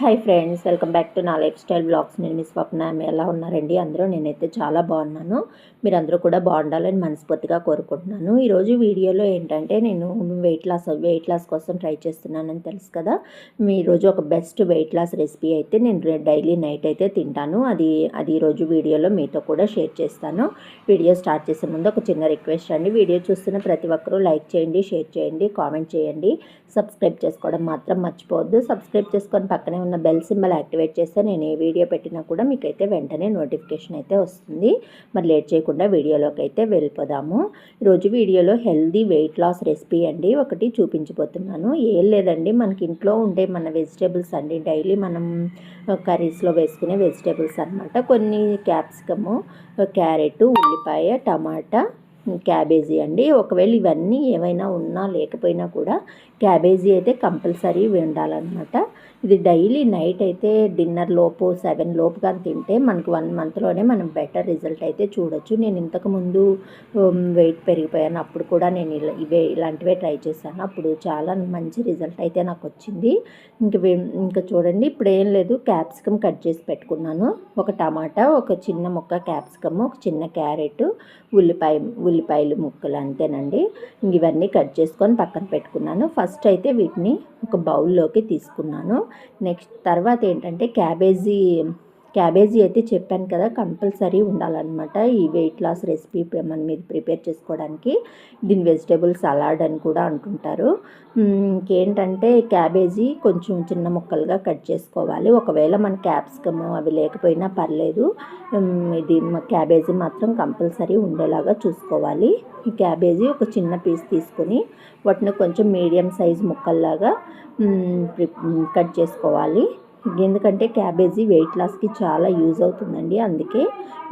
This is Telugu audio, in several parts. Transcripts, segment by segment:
Hi friends welcome back to నా లైఫ్ స్టైల్ బ్లాగ్స్ నేను మీ స్వప్న ఎలా ఉన్నారండి? అందరూ నేనైతే చాలా బాగున్నాను. మీరు అందరూ కూడా బాగుండాలని మనస్ఫూర్తిగా కోరుకుంటున్నాను. ఈరోజు వీడియోలో ఏంటంటే నేను వెయిట్ లాస్ వెయిట్ లాస్ కోసం ట్రై చేస్తున్నానని తెలుసు కదా? మీ ఈరోజు ఒక బెస్ట్ వెయిట్ లాస్ రెసిపీ అయితే నేను డైలీ నైట్ అయితే తింటాను. అది అది ఈరోజు వీడియోలో మీతో కూడా షేర్ చేస్తాను. వీడియో స్టార్ట్ చేసే ముందు ఒక చిన్న రిక్వెస్ట్ అండి. వీడియో చూస్తున్న ప్రతి ఒక్కరూ లైక్ చేయండి షేర్ చేయండి కామెంట్ చేయండి. సబ్స్క్రైబ్ చేసుకోవడం మాత్రం మర్చిపోవద్దు. సబ్స్క్రైబ్ చేసుకొని పక్కనే ఉన్న బెల్ సింబల్ యాక్టివేట్ చేస్తే నేను ఏ వీడియో పెట్టినా కూడా మీకైతే వెంటనే నోటిఫికేషన్ అయితే వస్తుంది. మరి లేట్ చేయకుండా వీడియోలోకి అయితే వెళ్ళిపోదాము. ఈరోజు వీడియోలో హెల్దీ వెయిట్ లాస్ రెసిపీ అండి. ఒకటి చూపించిపోతున్నాను ఏం లేదండి. మనకి ఇంట్లో ఉండే మన వెజిటేబుల్స్ అండి. డైలీ మనం కర్రీస్లో వేసుకునే వెజిటేబుల్స్ అనమాట కొన్ని క్యాప్సికము క్యారెట్ ఉల్లిపాయ టమాటా క్యాబేజీ అండి. ఒకవేళ ఇవన్నీ ఏమైనా ఉన్నా లేకపోయినా కూడా క్యాబేజీ అయితే కంపల్సరీ ఉండాలన్నమాట. ఇది డైలీ నైట్ అయితే డిన్నర్ లోపు సెవెన్ లోపు కానీ తింటే మనకు వన్ మంత్లోనే మనం బెటర్ రిజల్ట్ అయితే చూడొచ్చు. నేను ఇంతకుముందు వెయిట్ పెరిగిపోయాను. అప్పుడు కూడా నేను ఇలా ఇవే ఇలాంటివే ట్రై చేశాను. అప్పుడు చాలా మంచి రిజల్ట్ అయితే నాకు వచ్చింది. ఇంక ఇంకా చూడండి ఇప్పుడు ఏం లేదు. క్యాప్సికమ్ కట్ చేసి పెట్టుకున్నాను. ఒక టమాటా ఒక చిన్న ముక్క క్యాప్సికమ్ ఒక చిన్న క్యారెట్ ఉల్లిపాయ ఉల్లిపాయలు ముక్కలు అంతేనండి. ఇవన్నీ కట్ చేసుకొని పక్కన పెట్టుకున్నాను. ఫస్ట్ అయితే వీటిని ఒక బౌల్లోకి తీసుకున్నాను. నెక్స్ట్ తర్వాత ఏంటంటే క్యాబేజీ క్యాబేజీ అయితే చెప్పాను కదా కంపల్సరీ ఉండాలన్నమాట ఈ వెయిట్ లాస్ రెసిపీ మన మీద ప్రిపేర్ చేసుకోవడానికి. దీని వెజిటేబుల్ సలాడ్ అని కూడా అంటుంటారు. ఇంకేంటంటే క్యాబేజీ కొంచెం చిన్న ముక్కలుగా కట్ చేసుకోవాలి. ఒకవేళ మన క్యాప్సికమ్ అవి లేకపోయినా పర్లేదు. ఇది క్యాబేజీ మాత్రం కంపల్సరీ ఉండేలాగా చూసుకోవాలి. ఈ క్యాబేజీ ఒక చిన్న పీస్ తీసుకొని వాటిని కొంచెం మీడియం సైజ్ ముక్కల్లాగా కట్ చేసుకోవాలి. ఎందుకంటే క్యాబేజీ వెయిట్ లాస్కి చాలా యూజ్ అవుతుందండి అందుకే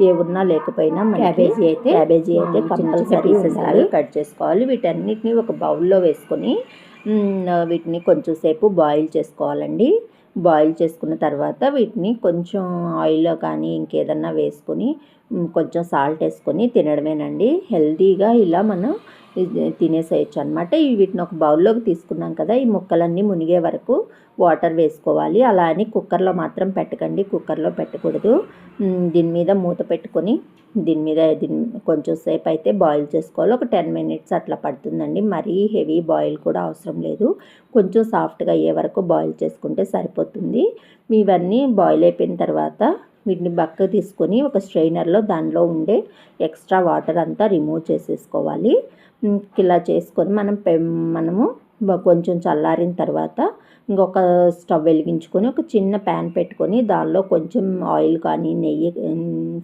ఏ ఉన్నా లేకపోయినా క్యాబేజీ అయితే క్యాబేజీ అయితే కంపల్సరీ కట్ చేసుకోవాలి. వీటన్నిటిని ఒక బౌల్లో వేసుకొని వీటిని కొంచెం సేపు బాయిల్ చేసుకోవాలండి. బాయిల్ చేసుకున్న తర్వాత వీటిని కొంచెం ఆయిల్ కానీ ఇంకేదన్నా వేసుకొని కొంచెం సాల్ట్ వేసుకొని తినడమేనండి. హెల్తీగా ఇలా మనం తినేసేయచ్చు అనమాట వీటిని ఒక బౌల్లోకి తీసుకున్నాం కదా ఈ ముక్కలన్నీ మునిగే వరకు వాటర్ వేసుకోవాలి. అలా అని కుక్కర్లో మాత్రం పెట్టకండి కుక్కర్లో పెట్టకూడదు. దీని మీద మూత పెట్టుకొని దీని మీద దీని కొంచెం సేపు అయితే బాయిల్ చేసుకోవాలి. ఒక టెన్ మినిట్స్ అట్లా పడుతుందండి. మరీ హెవీ బాయిల్ కూడా అవసరం లేదు. కొంచెం సాఫ్ట్గా అయ్యే వరకు బాయిల్ చేసుకుంటే సరిపోతుంది. ఇవన్నీ బాయిల్ అయిపోయిన తర్వాత వీటిని బక్క తీసుకొని ఒక స్ట్రైనర్లో దానిలో ఉండే ఎక్స్ట్రా వాటర్ అంతా రిమూవ్ చేసేసుకోవాలి. ఇలా చేసుకొని మనం మనము కొంచెం చల్లారిన తర్వాత ఇంకొక స్టవ్ వెలిగించుకొని ఒక చిన్న ప్యాన్ పెట్టుకొని దానిలో కొంచెం ఆయిల్ కానీ నెయ్యి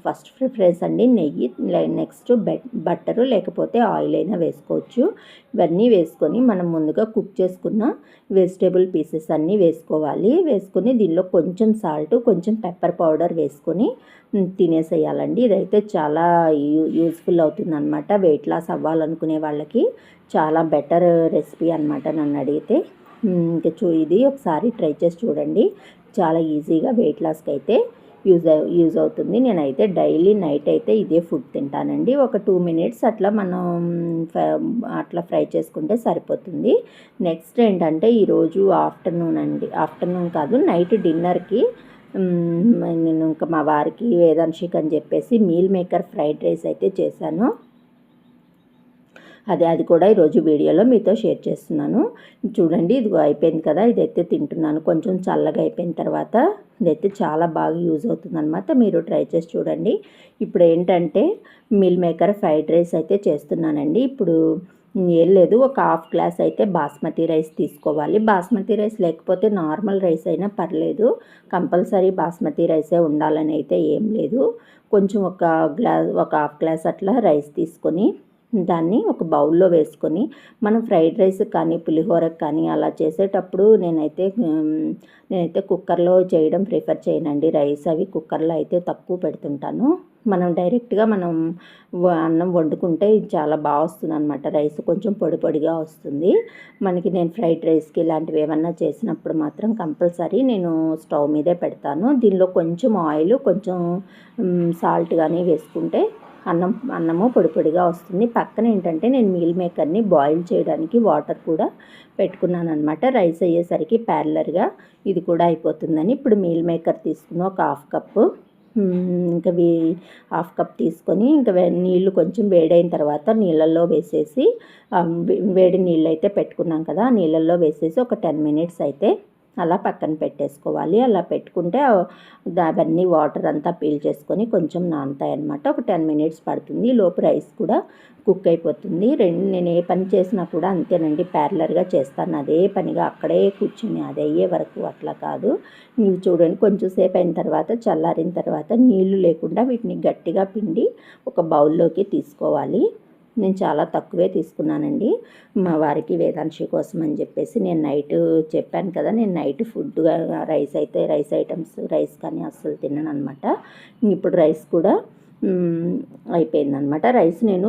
ఫస్ట్ ప్రిఫరెన్స్ అండి నెయ్యి నెక్స్ట్ బట్టరు లేకపోతే ఆయిల్ అయినా వేసుకోవచ్చు. ఇవన్నీ వేసుకొని మనం ముందుగా కుక్ చేసుకున్న వెజిటేబుల్ పీసెస్ అన్నీ వేసుకోవాలి. వేసుకొని దీనిలో కొంచెం సాల్ట్ కొంచెం పెప్పర్ పౌడర్ వేసుకొని తినేసేయాలండి. ఇదైతే చాలా యూ యూస్ఫుల్ అవుతుంది అనమాట వెయిట్ లాస్ అవ్వాలనుకునే వాళ్ళకి చాలా బెటర్ రెసిపీ అనమాట నన్ను అడిగితే. ఇంకా చూ ఇది ఒకసారి ట్రై చేసి చూడండి. చాలా ఈజీగా వెయిట్ లాస్కి అయితే యూజ్ యూజ్ అవుతుంది. నేనైతే డైలీ నైట్ అయితే ఇదే ఫుడ్ తింటానండి. ఒక టూ మినిట్స్ అట్లా మనం అట్లా ఫ్రై చేసుకుంటే సరిపోతుంది. నెక్స్ట్ ఏంటంటే ఈరోజు ఆఫ్టర్నూన్ అండి. ఆఫ్టర్నూన్ కాదు నైట్ డిన్నర్కి నేను ఇంకా మా వారికి వేదాంశిక్ అని చెప్పేసి మీల్ మేకర్ ఫ్రైడ్ రైస్ అయితే చేశాను. అదే అది కూడా ఈరోజు వీడియోలో మీతో షేర్ చేస్తున్నాను. చూడండి ఇది అయిపోయింది కదా ఇదైతే తింటున్నాను. కొంచెం చల్లగా అయిపోయిన తర్వాత ఇదైతే చాలా బాగా యూజ్ అవుతుందన్నమాట. మీరు ట్రై చేసి చూడండి. ఇప్పుడు ఏంటంటే మిల్ మేకర్ ఫ్రైడ్ రైస్ అయితే చేస్తున్నానండి. ఇప్పుడు ఏం లేదు ఒక హాఫ్ గ్లాస్ అయితే బాస్మతి రైస్ తీసుకోవాలి. బాస్మతి రైస్ లేకపోతే నార్మల్ రైస్ అయినా పర్లేదు. కంపల్సరీ బాస్మతి రైసే ఉండాలని అయితే ఏం లేదు. కొంచెం ఒక గ్లాస్ ఒక హాఫ్ గ్లాస్ అట్లా రైస్ తీసుకొని దాన్ని ఒక బౌల్లో వేసుకొని మనం ఫ్రైడ్ రైస్ కానీ పులిహోరకు కానీ అలా చేసేటప్పుడు నేనైతే నేనైతే కుక్కర్లో చేయడం ప్రిఫర్ చేయనండి. రైస్ అవి కుక్కర్లో అయితే తక్కువ పెడుతుంటాను. మనం డైరెక్ట్గా మనం అన్నం వండుకుంటే చాలా బాగా వస్తుంది అనమాట రైస్ కొంచెం పొడి పొడిగా వస్తుంది. మనకి నేను ఫ్రైడ్ రైస్కి ఇలాంటివి ఏమన్నా చేసినప్పుడు మాత్రం కంపల్సరీ నేను స్టవ్ మీదే పెడతాను. దీనిలో కొంచెం ఆయిల్ కొంచెం సాల్ట్ కానీ వేసుకుంటే అన్నం అన్నము పొడి పొడిగా వస్తుంది. పక్కన ఏంటంటే నేను మీల్ మేకర్ని బాయిల్ చేయడానికి వాటర్ కూడా పెట్టుకున్నాను అనమాట రైస్ అయ్యేసరికి ప్యారలర్గా ఇది కూడా అయిపోతుందని. ఇప్పుడు మీల్ మేకర్ తీసుకుని ఒక హాఫ్ కప్పు ఇంకా వీ హాఫ్ కప్ తీసుకొని ఇంకా నీళ్ళు నీళ్ళు కొంచెం వేడైన తర్వాత నీళ్ళల్లో వేసేసి వేడి నీళ్ళు అయితే పెట్టుకున్నాం కదా నీళ్ళల్లో వేసేసి ఒక టెన్ మినిట్స్ అయితే అలా పక్కన పెట్టేసుకోవాలి. అలా పెట్టుకుంటే అవన్నీ వాటర్ అంతా పీల్ చేసుకొని కొంచెం నానతాయి అనమాట ఒక టెన్ మినిట్స్ పడుతుంది. లోపు రైస్ కూడా కుక్ అయిపోతుంది. రెండు నేను ఏ పని చేసినా కూడా అంతేనండి ప్యారలర్గా చేస్తాను. అదే పనిగా అక్కడే కూర్చుని అది అయ్యే వరకు అట్లా కాదు. నీవు చూడండి కొంచెం సేపు అయిన తర్వాత చల్లారిన తర్వాత నీళ్ళు లేకుండా వీటిని గట్టిగా పిండి ఒక బౌల్లోకి తీసుకోవాలి. నేను చాలా తక్కువే తీసుకున్నానండి. మా వారికి వేదాంశి కోసం అని చెప్పేసి నేను నైట్ చెప్పాను కదా నేను నైట్ ఫుడ్ రైస్ అయితే రైస్ ఐటమ్స్ రైస్ కానీ అస్సలు తిన్నాను అనమాట ఇప్పుడు రైస్ కూడా అయిపోయిందనమాట. రైస్ నేను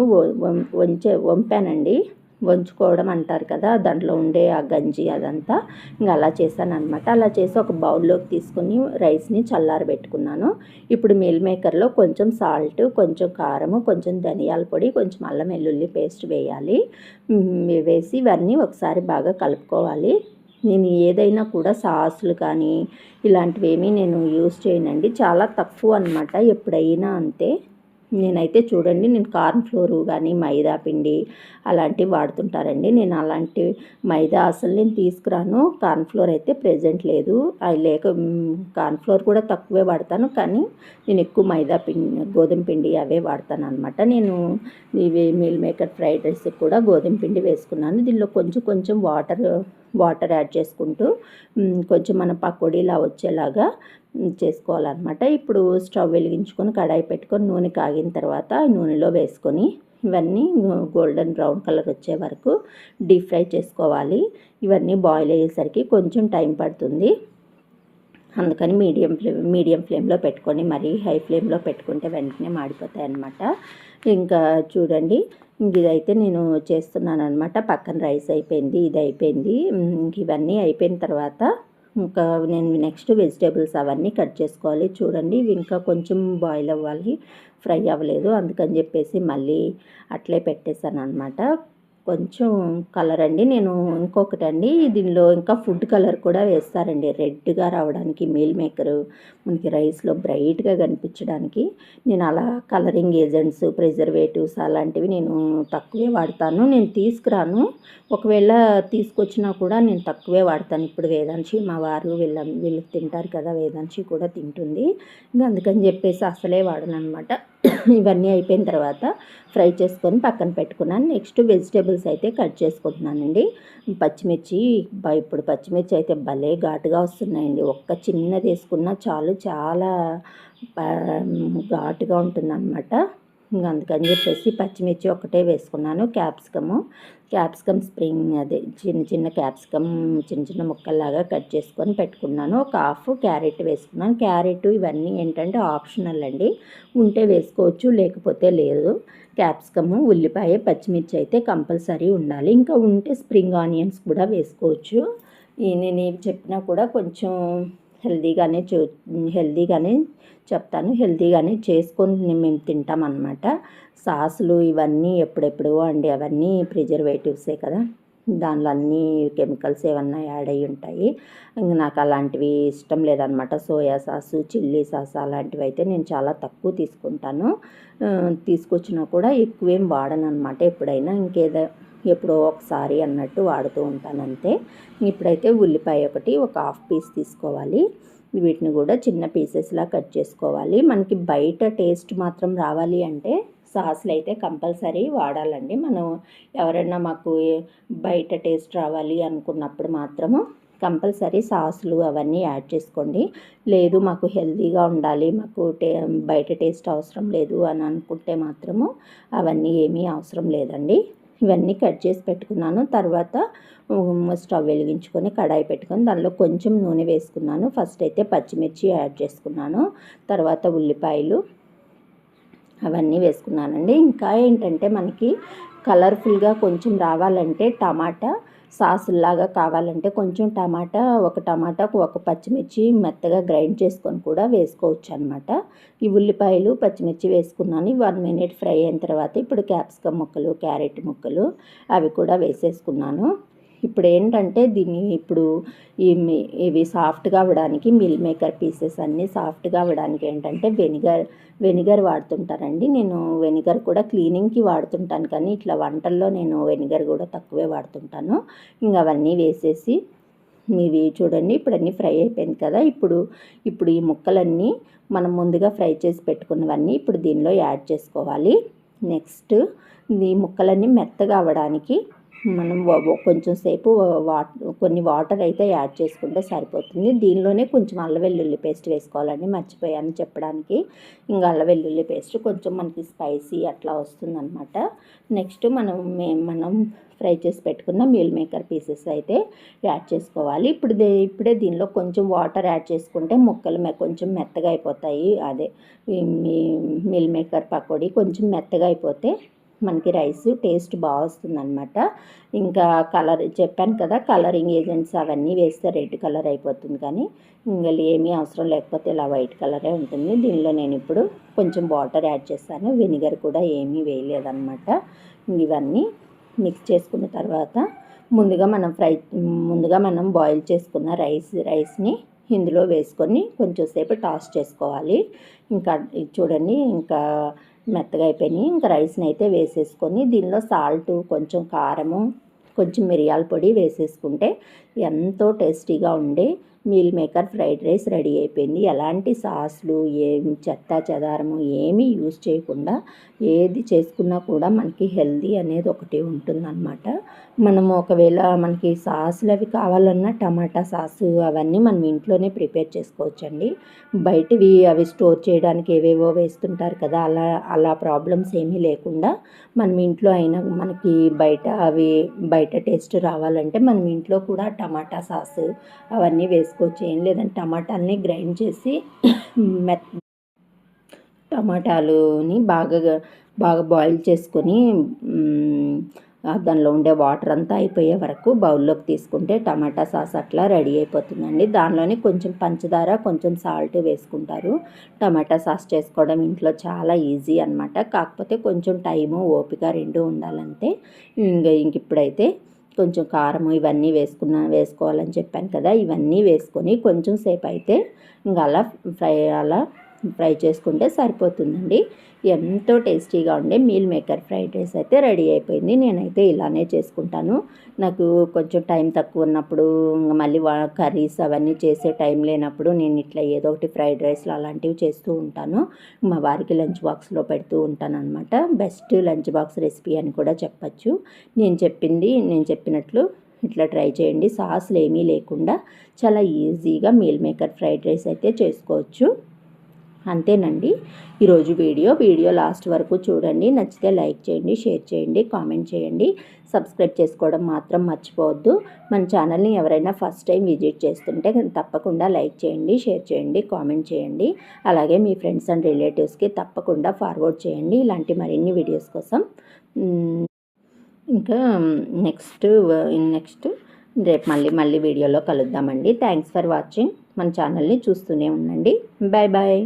వంచే వంపానండి. వంచుకోవడం అంటారు కదా దాంట్లో ఉండే ఆ గంజి అదంతా ఇంకా అలా చేశాను అనమాట అలా చేసి ఒక బౌల్లోకి తీసుకుని రైస్ని చల్లారబెట్టుకున్నాను. ఇప్పుడు మీల్ మేకర్లో కొంచెం సాల్ట్ కొంచెం కారము కొంచెం ధనియాల పొడి కొంచెం అల్లం వెల్లుల్లి పేస్ట్ వేయాలి. వేసి ఇవన్నీ ఒకసారి బాగా కలుపుకోవాలి. నేను ఏదైనా కూడా సాసులు కానీ ఇలాంటివి ఏమీ నేను యూస్ చేయనండి. చాలా తక్కువ అనమాట ఎప్పుడైనా అంతే. నేనైతే చూడండి నేను కార్న్ ఫ్లోరు కానీ మైదా పిండి అలాంటివి వాడుతుంటారండి. నేను అలాంటి మైదా అసలు నేను తీసుకురాను. కార్న్ ఫ్లోర్ అయితే ప్రెజెంట్ లేదు. అది లేక కార్న్ ఫ్లోర్ కూడా తక్కువే వాడతాను. కానీ నేను ఎక్కువ మైదా పిండి గోధుమ పిండి అవే వాడతాను అనమాట నేను ఇవి మీల్ మేకర్ ఫ్రైడ్ రైస్ కూడా గోధుమ పిండి వేసుకున్నాను. దీనిలో కొంచెం కొంచెం వాటర్ వాటర్ యాడ్ చేసుకుంటూ కొంచెం మన పకోడీలా వచ్చేలాగా చేసుకోవాలన్నమాట. ఇప్పుడు స్టవ్ వెలిగించుకొని కడాయి పెట్టుకొని నూనె కాగిన తర్వాత నూనెలో వేసుకొని ఇవన్నీ గోల్డెన్ బ్రౌన్ కలర్ వచ్చే వరకు డీప్ ఫ్రై చేసుకోవాలి. ఇవన్నీ బాయిల్ అయ్యేసరికి కొంచెం టైం పడుతుంది. అందుకని మీడియం ఫ్లేమ్ మీడియం ఫ్లేమ్లో పెట్టుకొని మరీ హై ఫ్లేమ్లో పెట్టుకుంటే వెంటనే మాడిపోతాయి అన్నమాట ఇంకా చూడండి ఇదైతే నేను చేస్తున్నాను అనమాట పక్కన రైస్ అయిపోయింది ఇది అయిపోయింది. ఇవన్నీ అయిపోయిన తర్వాత ఇంకా నేను నెక్స్ట్ వెజిటేబుల్స్ అవన్నీ కట్ చేసుకోవాలి. చూడండి ఇవి ఇంకా కొంచెం బాయిల్ అవ్వాలి ఫ్రై అవ్వలేదు. అందుకని చెప్పేసి మళ్ళీ అట్లే పెట్టేశాను అనమాట కొంచెం కలర్ అండి. నేను ఇంకొకటి అండి. దీనిలో ఇంకా ఫుడ్ కలర్ కూడా వేస్తారండి. రెడ్గా రావడానికి మీల్ మేకర్ మనకి రైస్లో బ్రైట్గా కనిపించడానికి. నేను అలా కలరింగ్ ఏజెంట్స్ ప్రిజర్వేటివ్స్ అలాంటివి నేను తక్కువే వాడతాను. నేను తీసుకురాను. ఒకవేళ తీసుకొచ్చినా కూడా నేను తక్కువే వాడతాను. ఇప్పుడు వేదాంశి మా వారు వీళ్ళ వీళ్ళు తింటారు కదా వేదాంశి కూడా తింటుంది. ఇంకా అందుకని చెప్పేసి అసలే వాడను అనమాట ఇవన్నీ అయిపోయిన తర్వాత ఫ్రై చేసుకొని పక్కన పెట్టుకున్నాను. నెక్స్ట్ వెజిటేబుల్స్ అయితే కట్ చేసుకుంటున్నానండి. పచ్చిమిర్చి ఇప్పుడు పచ్చిమిర్చి అయితే భలే ఘాటుగా వస్తున్నాయండి. ఒక్క చిన్నది వేసుకున్నా చాలు చాలా ఘాటుగా ఉంటుందన్నమాట. ఇంకా అందుకని చెప్పేసి పచ్చిమిర్చి ఒకటే వేసుకున్నాను. క్యాప్సికము. క్యాప్సికమ్ స్ప్రింగ్ అదే చిన్న చిన్న క్యాప్సికమ్ చిన్న చిన్న ముక్కల్లాగా కట్ చేసుకొని పెట్టుకున్నాను. ఒక హాఫ్ క్యారెట్ వేసుకున్నాను. క్యారెట్ ఇవన్నీ ఏంటంటే ఆప్షనల్ అండి. ఉంటే వేసుకోవచ్చు లేకపోతే లేదు. క్యాప్సికము ఉల్లిపాయ పచ్చిమిర్చి అయితే కంపల్సరీ ఉండాలి. ఇంకా ఉంటే స్ప్రింగ్ ఆనియన్స్ కూడా వేసుకోవచ్చు. నేను ఏం చెప్పినా కూడా కొంచెం హెల్దీగానే చూ హెల్దీగానే చెప్తాను. హెల్దీగానే చేసుకొని మేము తింటాం అన్నమాట. సాసులు ఇవన్నీ ఎప్పుడెప్పుడు అండి అవన్నీ ప్రిజర్వేటివ్సే కదా. దానిలో అన్నీ కెమికల్స్ ఏమన్నా యాడ్ అయ్యి ఉంటాయి. ఇంక నాకు అలాంటివి ఇష్టం లేదనమాట సోయా సాసు చిల్లీ సాస్ అలాంటివి అయితే నేను చాలా తక్కువ తీసుకుంటాను. తీసుకొచ్చినా కూడా ఎక్కువేం వాడను అనమాట ఎప్పుడైనా. ఇంకేదో ఎప్పుడో ఒకసారి అన్నట్టు వాడుతూ ఉంటాను అంతే ఇప్పుడైతే ఉల్లిపాయ ఒకటి ఒక హాఫ్ పీస్ తీసుకోవాలి. వీటిని కూడా చిన్న పీసెస్లా కట్ చేసుకోవాలి. మనకి బయట టేస్ట్ మాత్రం రావాలి అంటే సాస్లు అయితే కంపల్సరీ వాడాలండి. మనం ఎవరైనా మాకు బయట టేస్ట్ రావాలి అనుకున్నప్పుడు మాత్రము కంపల్సరీ సాసులు అవన్నీ యాడ్ చేసుకోండి. లేదు మాకు హెల్తీగా ఉండాలి మాకు టే బయట టేస్ట్ అవసరం లేదు అని అనుకుంటే మాత్రము అవన్నీ ఏమీ అవసరం లేదండి. ఇవన్నీ కట్ చేసి పెట్టుకున్నాను. తర్వాత స్టవ్ వెలిగించుకొని కడాయి పెట్టుకొని దానిలో కొంచెం నూనె వేసుకున్నాను. ఫస్ట్ అయితే పచ్చిమిర్చి యాడ్ చేసుకున్నాను. తర్వాత ఉల్లిపాయలు అవన్నీ వేసుకున్నానండి. ఇంకా ఏంటంటే మనకి కలర్ఫుల్గా కొంచెం రావాలంటే టమాటా సాసుల్లాగా కావాలంటే కొంచెం టమాటా ఒక టమాటాకు ఒక పచ్చిమిర్చి మెత్తగా గ్రైండ్ చేసుకొని కూడా వేసుకోవచ్చు అనమాట ఈ ఉల్లిపాయలు పచ్చిమిర్చి వేసుకున్నాను. వన్ మినిట్ ఫ్రై అయిన తర్వాత ఇప్పుడు క్యాప్సికమ్ ముక్కలు క్యారెట్ ముక్కలు అవి కూడా వేసేసుకున్నాను. ఇప్పుడు ఏంటంటే దీన్ని ఇప్పుడు ఈ ఇవి సాఫ్ట్గా అవ్వడానికి మిల్ మేకర్ పీసెస్ అన్నీ సాఫ్ట్గా అవ్వడానికి ఏంటంటే వెనిగర్ వెనిగర్ వాడుతుంటారండి. నేను వెనిగర్ కూడా క్లీనింగ్కి వాడుతుంటాను కానీ ఇట్లా వంటల్లో నేను వెనిగర్ కూడా తక్కువే వాడుతుంటాను. ఇంకా అవన్నీ వేసేసి ఇవి చూడండి ఇప్పుడు అన్నీ ఫ్రై అయిపోయింది కదా. ఇప్పుడు ఇప్పుడు ఈ ముక్కలన్నీ మనం ముందుగా ఫ్రై చేసి పెట్టుకున్నవన్నీ ఇప్పుడు దీనిలో యాడ్ చేసుకోవాలి. నెక్స్ట్ ఈ ముక్కలన్నీ మెత్తగా అవ్వడానికి మనం కొంచెం సేపు వాటర్ కొన్ని వాటర్ అయితే యాడ్ చేసుకుంటే సరిపోతుంది. దీనిలోనే కొంచెం అల్ల వెల్లుల్లి పేస్ట్ వేసుకోవాలండి మర్చిపోయాను చెప్పడానికి. ఇంకా అల్ల వెల్లుల్లి పేస్ట్ కొంచెం మనకి స్పైసీ అట్లా వస్తుందన్నమాట. నెక్స్ట్ మనం మనం ఫ్రై చేసి పెట్టుకున్న మీల్ మేకర్ పీసెస్ అయితే యాడ్ చేసుకోవాలి. ఇప్పుడు ఇప్పుడే దీనిలో కొంచెం వాటర్ యాడ్ చేసుకుంటే ముక్కలు కొంచెం మెత్తగా అయిపోతాయి. అదే మీల్ మేకర్ పకోడీ కొంచెం మెత్తగా అయిపోతే మనకి రైస్ టేస్ట్ బాగా వస్తుందన్నమాట. ఇంకా కలర్ చెప్పాను కదా కలరింగ్ ఏజెంట్స్ అవన్నీ వేస్తే రెడ్ కలర్ అయిపోతుంది కానీ ఇంకా ఏమీ అవసరం లేకపోతే ఇలా వైట్ కలరే ఉంటుంది. దీనిలో నేను ఇప్పుడు కొంచెం వాటర్ యాడ్ చేస్తాను వెనిగర్ కూడా ఏమీ వేయలేదన్నమాట. ఇవన్నీ మిక్స్ చేసుకున్న తర్వాత ముందుగా మనం ఫ్రై ముందుగా మనం బాయిల్ చేసుకున్న రైస్ రైస్ని ఇందులో వేసుకొని కొంచెం సేపు టాస్ చేసుకోవాలి. ఇంకా చూడండి ఇంకా మెత్తగా అయిపోయినాయి. ఇంకా రైస్ని అయితే వేసేసుకొని దీనిలో సాల్ట్ కొంచెం కారము కొంచెం మిరియాల పొడి వేసేసుకుంటే ఎంతో టేస్టీగా ఉండే meal maker fried rice ready అయిపోయింది. ఎలాంటి సాస్లు ఏమి చెత్త చెదారము ఏమీ యూజ్ చేయకుండా ఏది చేసుకున్నా కూడా మనకి హెల్దీ అనేది ఒకటి ఉంటుందన్నమాట. మనము ఒకవేళ మనకి సాసులు అవి కావాలన్నా టమాటా సాసు అవన్నీ మనం ఇంట్లోనే ప్రిపేర్ చేసుకోవచ్చండి. బయటవి అవి స్టోర్ చేయడానికి ఏవేవో వేస్తుంటారు కదా అలా అలా ప్రాబ్లమ్స్ ఏమీ లేకుండా మనం ఇంట్లో అయినా మనకి బయట అవి బయట టేస్ట్ రావాలంటే మనం ఇంట్లో కూడా టమాటా సాసు అవన్నీ వేసుకోవచ్చు. ఏం లేదంటే టమాటాలని గ్రైండ్ చేసి మెత్ టమాటాలుని బాగా బాగా బాయిల్ చేసుకొని దానిలో ఉండే వాటర్ అంతా అయిపోయే వరకు బౌల్లోకి తీసుకుంటే టమాటా సాస్ అట్లా రెడీ అయిపోతుందండి. దానిలోనే కొంచెం పంచదార కొంచెం సాల్ట్ వేసుకుంటారు. టమాటా సాస్ చేసుకోవడం ఇంట్లో చాలా ఈజీ అనమాట కాకపోతే కొంచెం టైము ఓపిక రెండు ఉండాలంటే ఇంక ఇంక ఇప్పుడైతే కొంచెం కారం ఇవన్నీ వేసుకున్న వేసుకోవాలని చెప్పాను కదా ఇవన్నీ వేసుకొని కొంచెం సేపు అయితే ఇంకా అలా ఫ్రై అలా ఫ్రై చేసుకుంటే సరిపోతుందండి. ఎంతో టేస్టీగా ఉండే మీల్ మేకర్ ఫ్రైడ్ రైస్ అయితే రెడీ అయిపోయింది. నేనైతే ఇలానే చేసుకుంటాను. నాకు కొంచెం టైం తక్కువ ఉన్నప్పుడు మళ్ళీ కర్రీస్ అవన్నీ చేసే టైం లేనప్పుడు నేను ఇట్లా ఏదో ఒకటి ఫ్రైడ్ రైస్లు అలాంటివి చేస్తూ ఉంటాను. మా వారికి లంచ్ బాక్స్లో పెడుతూ ఉంటాను అనమాట బెస్ట్ లంచ్ బాక్స్ రెసిపీ అని కూడా చెప్పచ్చు. నేను చెప్పింది నేను చెప్పినట్లు ఇట్లా ట్రై చేయండి. సాస్లు ఏమీ లేకుండా చాలా ఈజీగా మీల్ మేకర్ ఫ్రైడ్ రైస్ అయితే చేసుకోవచ్చు. అంతేనండి. ఈరోజు వీడియో వీడియో లాస్ట్ వరకు చూడండి. నచ్చితే లైక్ చేయండి షేర్ చేయండి కామెంట్ చేయండి. సబ్స్క్రైబ్ చేసుకోవడం మాత్రం మర్చిపోవద్దు. మన ఛానల్ని ఎవరైనా ఫస్ట్ టైం విజిట్ చేస్తుంటే తప్పకుండా లైక్ చేయండి షేర్ చేయండి కామెంట్ చేయండి. అలాగే మీ ఫ్రెండ్స్ అండ్ రిలేటివ్స్కి తప్పకుండా ఫార్వర్డ్ చేయండి. ఇలాంటి మరిన్ని వీడియోస్ కోసం. ఇంకా నెక్స్ట్ నెక్స్ట్ రేపు మళ్ళీ మళ్ళీ వీడియోలో కలుద్దామండి. Thanks for watching. మన ఛానల్ని చూస్తూనే ఉండండి. Bye bye.